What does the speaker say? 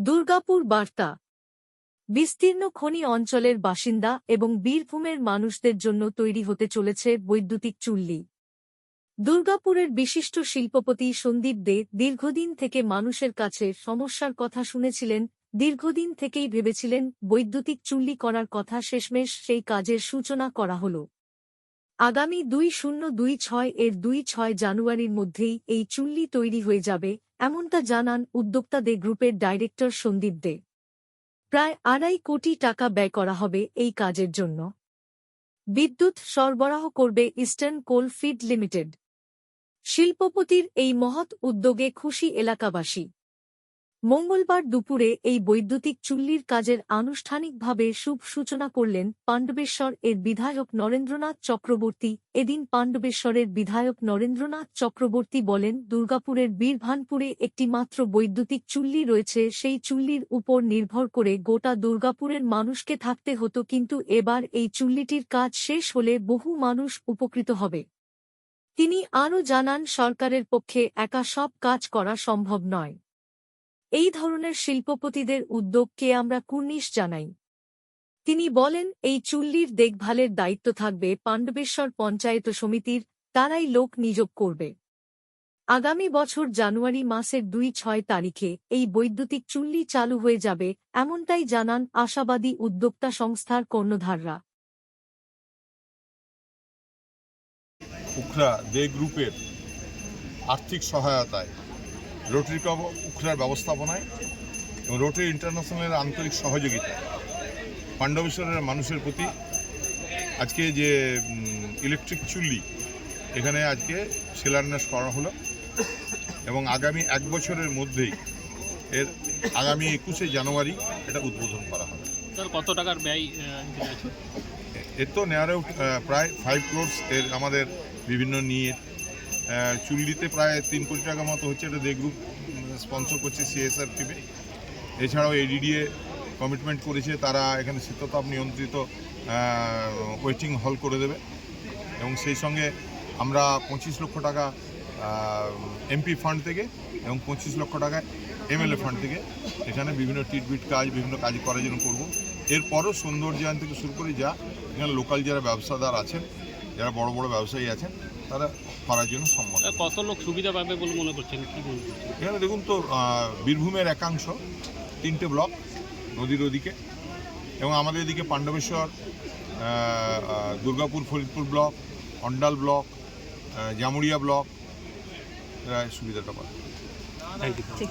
দুর্গাপুর বার্তা। বিস্তীর্ণ খনি অঞ্চলের বাসিন্দা এবং বীরভূমের মানুষদের জন্য তৈরি হতে চলেছে বৈদ্যুতিক চুল্লি। দুর্গাপুরের বিশিষ্ট শিল্পপতি সন্দীপ দে দীর্ঘদিন থেকে মানুষের কাছে সমস্যার কথা শুনেছিলেন, দীর্ঘদিন থেকেই ভেবেছিলেন বৈদ্যুতিক চুল্লি করার কথা শেষমেশ সেই কাজের সূচনা করা হল। আগামী দুই শূন্য দুই ছয় এর দুই ছয় জানুয়ারির মধ্যেই এই চুল্লি তৈরি হয়ে যাবে এমনটা জানান উদ্যোক্তা দে গ্রুপের ডাইরেক্টর সন্দীপ দে। প্রায় আড়াই কোটি টাকা ব্যয় করা হবে এই কাজের জন্য। বিদ্যুৎ সরবরাহ করবে ইস্টার্ন কোল ফিড লিমিটেড। শিল্পপতির এই মহৎ উদ্যোগে খুশি এলাকাবাসী। মঙ্গলবার দুপুরে এই বৈদ্যুতিক চুল্লির কাজের আনুষ্ঠানিকভাবে শুভ সূচনা করলেন পাণ্ডবেশ্বর এর বিধায়ক নরেন্দ্রনাথ চক্রবর্তী। এদিন পাণ্ডবেশ্বরের বিধায়ক নরেন্দ্রনাথ চক্রবর্তী বলেন, দুর্গাপুরের বীরভানপুরে একটি মাত্র বৈদ্যুতিক চুল্লি রয়েছে, সেই চুল্লির উপর নির্ভর করে গোটা দুর্গাপুরের মানুষকে থাকতে হতো, কিন্তু এবার এই চুল্লিটির কাজ শেষ হলে বহু মানুষ উপকৃত হবে। তিনি আরও জানান, সরকারের পক্ষে একা সব কাজ করা সম্ভব নয়। এই ধরনের শিল্পপতিদের উদ্যোগকে আমরা কুর্নিশ জানাই। তিনি বলেন, এই চুল্লির দেখভালের দায়িত্ব থাকবে পাণ্ডবেশ্বর পঞ্চায়েত সমিতির, তারাই লোক নিয়োগ করবে। আগামী বছর জানুয়ারি মাসের দুই ছয় তারিখে এই বৈদ্যুতিক চুল্লি চালু হয়ে যাবে, এমনটাই জানান আশাবাদী উদ্যোক্তা সংস্থার কর্ণধাররা। উখরা দে গ্রুপের আর্থিক সহায়তায় রোটারি ক্লাব উখরার ব্যবস্থাপনায় এবং রোটারি ইন্টারন্যাশনালের আন্তরিক সহযোগিতা পাণ্ডবেশ্বরের মানুষের প্রতি আজকে যে ইলেকট্রিক চুল্লি এখানে আজকে শিলান্যাস করা হলো এবং আগামী এক বছরের মধ্যেই এর আগামী একুশে জানুয়ারি এটা উদ্বোধন করা হবে কত টাকার ব্যয়? এর তো নেয়ারেও প্রায় ফাইভ ক্রোর্স এর আমাদের বিভিন্ন নিয়ে চুল্লিতে প্রায় তিন কোটি টাকা মতো হচ্ছে এটা দে গ্রুপ স্পন্সর করছে সিএসআর টিমে এছাড়াও এডিডিএ কমিটমেন্ট করেছে, তারা এখানে শীততাপ নিয়ন্ত্রিত ওয়েটিং হল করে দেবে। এবং সেই সঙ্গে আমরা পঁচিশ লক্ষ টাকা এমপি ফান্ড থেকে এবং পঁচিশ লক্ষ টাকা এমএলএ ফান্ড থেকে এখানে বিভিন্ন ট্রিটমিট কাজ, বিভিন্ন কাজ করার জন্য করব। এরপরও সৌন্দর্যায়ন থেকে শুরু করে যা এখানে লোকাল যারা ব্যবসাদার আছেন, যারা বড় বড় ব্যবসায়ী আছেন তারা করার জন্য সম্মত। কত লোক সুবিধা পাবে বলে মনে করছেন? কি এখানে দেখুন তো বীরভূমের একাংশ তিনটে ব্লক নদীর ওদিকে এবং আমাদের এদিকে Pandabeswar Durgapur Faridpur block Andal block Jamuria Jamuria block এরা সুবিধাটা পাবে। Thank you